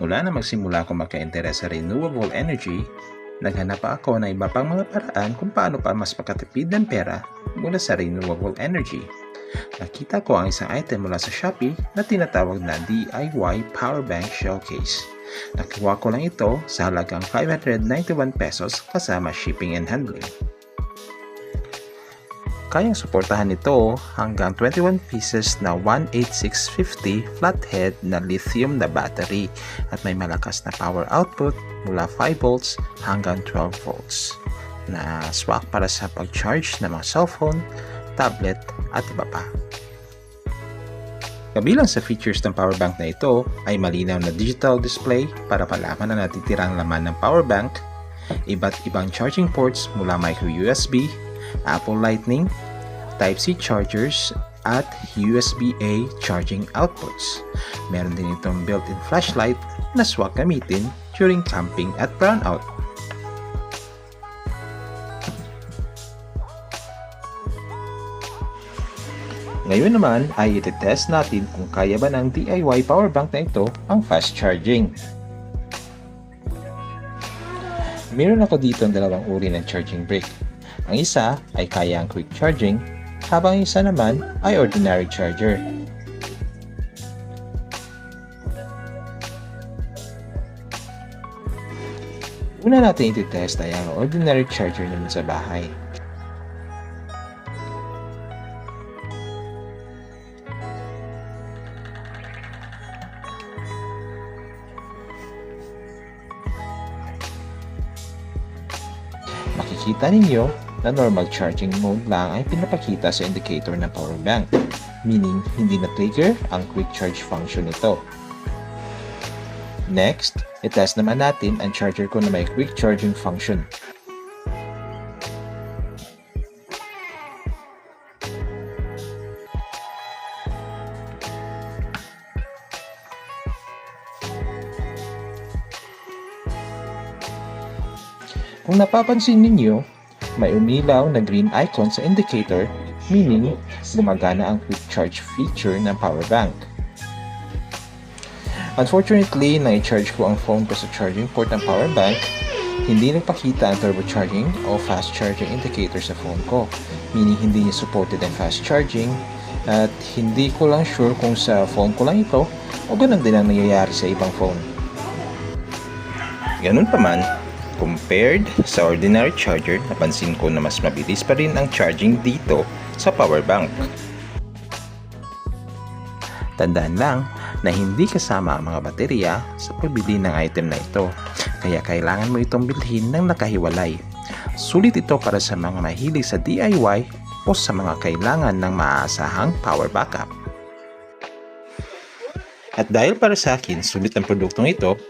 Mula na magsimula ako magka-interes sa renewable energy, naghanap pa ako ng iba pang mga paraan kung paano pa mas makatipid ng pera mula sa renewable energy. Nakita ko ang isang item mula sa Shopee na tinatawag na DIY Power Bank Showcase. Nakuha ko lang ito sa halagang 591 pesos kasama shipping and handling. Kayang suportahan nito hanggang 21 pieces na 18650 flathead na lithium na battery at may malakas na power output mula 5 volts hanggang 12 volts na swak para sa pag-charge ng mga cellphone, tablet at iba pa. Kabilang sa features ng power bank na ito ay malinaw na digital display para malaman ang natitirang laman ng power bank, iba't ibang charging ports mula micro USB, Apple Lightning, Type-C chargers at USB-A charging outputs. Meron din itong built-in flashlight na swak gamitin during camping at brownout. Ngayon naman ay itetest natin kung kaya ba ng DIY power bank na ito ang fast charging. Meron ako dito ang dalawang uri ng charging brick. Ang isa ay kaya ang quick charging, habang ang isa naman ay ordinary charger. Una natin ititest ay ang ordinary charger naman sa bahay. makikita ninyo na normal charging mode lang ay pinapakita sa indicator ng power bank, meaning hindi na-trigger ang quick charge function nito. Next, itest naman natin ang charger ko na may quick charging function. Kung napapansin ninyo, may umilaw na green icon sa indicator, meaning gumagana ang quick charge feature ng power bank. Unfortunately, na-charge ko ang phone ko sa charging port ng power bank, hindi nagpakita ang turbocharging o fast charging indicator sa phone ko, meaning hindi niya supported ang fast charging at hindi ko lang sure kung sa phone ko lang ito o ganun din ang nangyayari sa ibang phone. Ganun pa man, Compared sa ordinary charger, napansin ko na mas mabilis pa rin ang charging dito sa power bank. Tandaan lang na hindi kasama ang mga baterya sa pagbili ng item na ito, kaya kailangan mo itong bilhin ng nakahiwalay. Sulit ito para sa mga mahilig sa DIY o sa mga kailangan ng maaasahang power backup. At dahil para sa akin sulit ang produktong ito,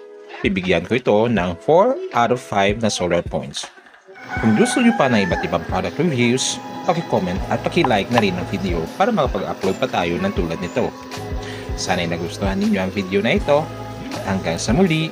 bibigyan ko ito ng 4 out of 5 na solar points. Kung gusto nyo pa ng iba't ibang product reviews, paki-comment at paki-like na rin ang video para makapag-upload pa tayo ng tulad nito. Sana'y nagustuhan ninyo ang video na ito at hanggang sa muli,